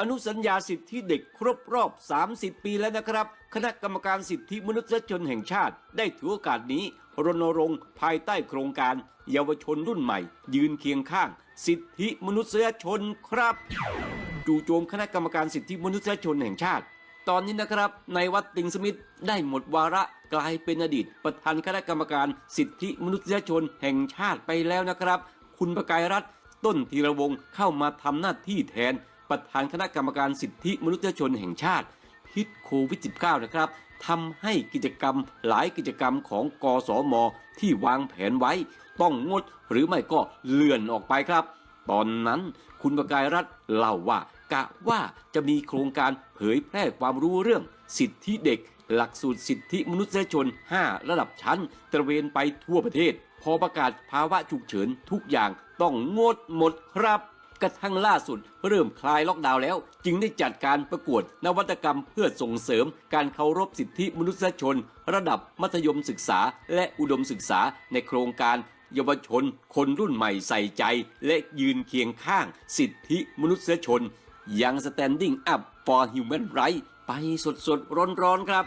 อนุสัญญาสิทธิเด็กครบรอบ 30 ปีแล้วนะครับ คณะกรรมการสิทธิมนุษยชนแห่งชาติ ได้ถือโอกาสนี้ รณรงค์ภายใต้โครงการ เยาวชนรุ่นใหม่ ยืนเคียงข้าง สิทธิมนุษยชนครับ จู่โจมคณะกรรมการสิทธิมนุษยชนแห่งชาติ ตอนนี้นะครับในวัดติงสมิธได้หมดวาระกลายเป็นอดีต ประธานคณะกรรมการสิทธิมนุษยชนแห่งชาติไปแล้วนะครับ คุณประกายรัฐต้นธีรวงศ์เข้ามาทำหน้าที่แทน ประธานคณะกรรมการสิทธิมนุษยชนแห่งชาติ พิษโควิด -19 นะครับทำให้กิจกรรมหลายกิจกรรมของกสมที่วางแผนไว้ ต้องงดหรือไม่ก็เลื่อนออกไปครับ ตอนนั้นคุณประกายรัฐเล่าว่ากะว่าจะมีโครงการเผยแพร่ความรู้เรื่อง สิทธิเด็ก หลักสูตรสิทธิมนุษยชน 5 ระดับชั้น ตระเวนไปทั่วประเทศ พอประกาศภาวะฉุกเฉินทุกอย่างต้องงดหมดครับ กระทั่งล่าสุด เริ่มคลายล็อกดาวน์แล้ว จึงได้จัดการประกวดนวัตกรรมเพื่อส่งเสริม การเคารพสิทธิมนุษยชน ระดับมัธยมศึกษา และอุดมศึกษาในโครงการเยาวชน คนรุ่นใหม่ใส่ใจ และยืนเคียงข้าง สิทธิมนุษยชน ยัง Standing Up for Human Rights ไปสดสดร้อนๆครับ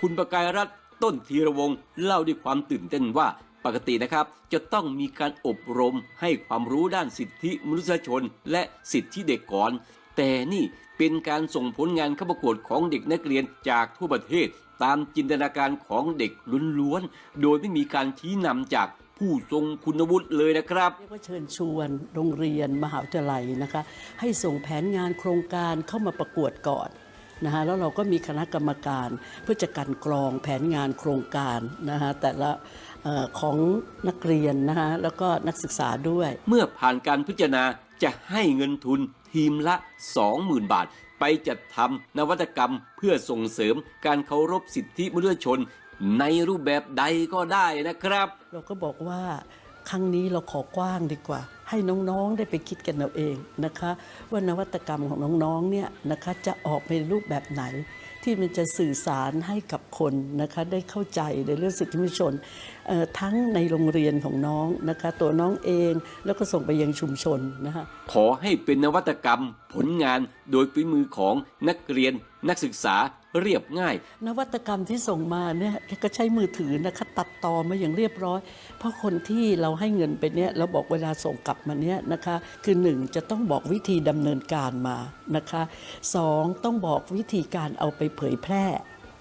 คุณประกายรัฐต้นธีรวงศ์เล่าด้วยความตื่นเต้นว่า ปกตินะครับจะต้องมีการอบรมให้ความรู้ด้านสิทธิมนุษยชน และสิทธิเด็กก่อน แต่นี่เป็นการส่งผลงานเข้าประกวดของเด็กนักเรียนจากทั่วประเทศ ตามจินตนาการของเด็กล้วนๆ โดยไม่มีการชี้นำจากผู้ทรงคุณวุฒิเลยนะครับเรียกว่าเชิญชวนโรงเรียนมหาวิทยาลัยนะคะ ให้ส่งแผนงานโครงการเข้ามาประกวดก่อน นะคะแล้วเราก็มีคณะกรรมการเพื่อจะกลันกรองแผนงานโครงการนะคะแต่ละเอ่อของนักเรียนนะคะแล้วก็นักศึกษาด้วย เมื่อผ่านการพิจารณาจะให้เงินทุนทีมละ 20,000 บาท ไปจัดทำนวัตกรรมเพื่อส่งเสริมการเคารพสิทธิมนุษยชน ในรูปแบบใดก็ได้นะครับ เราก็บอกว่าครั้งนี้เราขอกว้างดีกว่า ให้น้องๆได้ไปคิดกันเอาเองนะคะ ว่านวัตกรรมของน้องๆเนี่ยนะคะจะออกในรูปแบบไหน ที่มันจะสื่อสารให้กับคนนะคะได้เข้าใจในเรื่องสิทธิมนุษยชนเอ่อทั้งในโรงเรียนของน้องนะคะ ตัวน้องเองแล้วก็ส่งไปยังชุมชนนะคะขอให้เป็นนวัตกรรมผลงานโดยฝีมือของนักเรียนนักศึกษาเรียบง่าย นวัตกรรมที่ส่งมาเนี่ยก็ใช้มือถือนะคะตัดต่อมาอย่างเรียบร้อย เพราะคนที่เราให้เงินไปเนี่ยเราบอกเวลาส่งกลับมาเนี่ยนะคะคือหนึ่งจะต้องบอกวิธีดำเนินการมานะคะสองต้องบอกวิธีการเอาไปเผยแพร่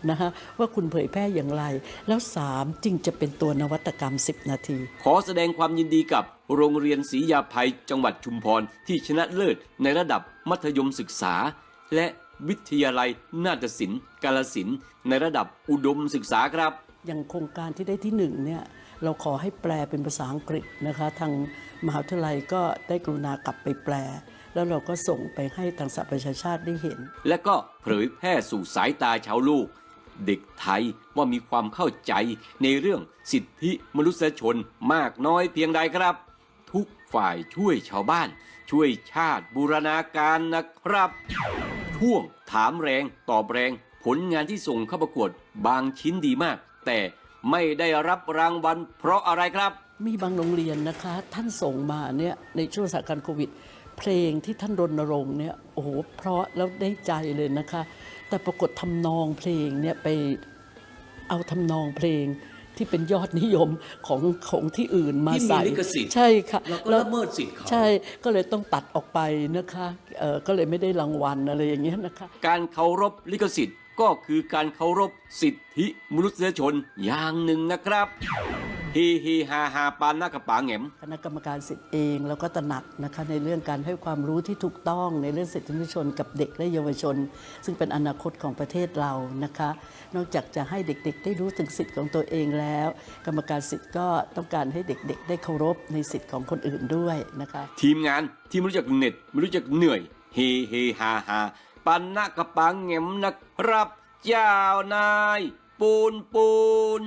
นะคะว่าคุณเผยแพร่อย่างไร แล้วสามจึงจะเป็นตัวนวัตกรรม 10 นาที ขอแสดงความยินดีกับโรงเรียนศรียาภัยจังหวัดชุมพร ที่ชนะเลิศในระดับมัธยมศึกษา และวิทยาลัยนาฏศิลป์กาลสินธุ์ในระดับอุดมศึกษาครับ อย่างโครงการที่ได้ที่หนึ่งเนี่ย เราขอให้แปลเป็นภาษาอังกฤษนะคะ ทางมหาวิทยาลัยก็ได้กรุณากลับไปแปล แล้วเราก็ส่งไปให้ทางสหประชาชาติได้เห็น และก็เผยแพร่สู่สายตาชาวโลกเด็กไทยว่ามีความเข้าใจในเรื่องสิทธิมนุษยชนมากน้อยเพียงใดครับ ทุกฝ่ายช่วยชาวบ้าน ช่วยชาติบูรณาการนะครับช่วงถามแรงตอบแรง ผลงานที่ส่งเข้าประกวดบางชิ้นดีมาก แต่ ไม่ได้รับรางวัลเพราะอะไรครับ มีบางโรงเรียนนะคะ ท่านส่งมาเนี่ยในช่วงสถานการณ์โควิด เพลงที่ท่านรณรงค์เนี่ยโอ้โหเพราะแล้วได้ใจเลยนะคะ แต่ปรากฏทำนองเพลงเนี่ยไปเอาทำนองเพลงที่เป็นยอดนิยมของของที่อื่นมาที่มีใส่ลิขสิทธิ์ ใช่ค่ะ แล้วก็แล้ละเมิดสิทธิ์เขา ใช่ก็เลยต้องตัดออกไปนะคะเอ่อก็เลยไม่ได้รางวัลอะไรอย่างเงี้ยนะคะ การเคารพลิขสิทธิ์ ก็คือการเคารพสิทธิมนุษยชนอย่างหนึ่งนะครับเฮเฮฮาฮาปานหน้ากระป๋าแหงมคณะกรรมการสิทธิ์เองแล้วก็ตระหนักนะคะในเรื่องการให้ความรู้ที่ถูกต้องในเรื่องสิทธิมนุษยชนกับเด็กและเยาวชน ซึ่งเป็นอนาคตของประเทศเรานะคะ นอกจากจะให้เด็กๆ ได้รู้ถึงสิทธิ์ของตัวเองแล้ว กรรมการสิทธิ์ก็ต้องการให้เด็กๆ ได้เคารพในสิทธิ์ของคนอื่นด้วยนะคะ ทีมงานที่ไม่รู้จักเหน็ดไม่รู้จักเหนื่อยเฮเฮฮาฮา ปันหน้ากระป๋าแหงมนะครับ เจ้านาย ปูนปูน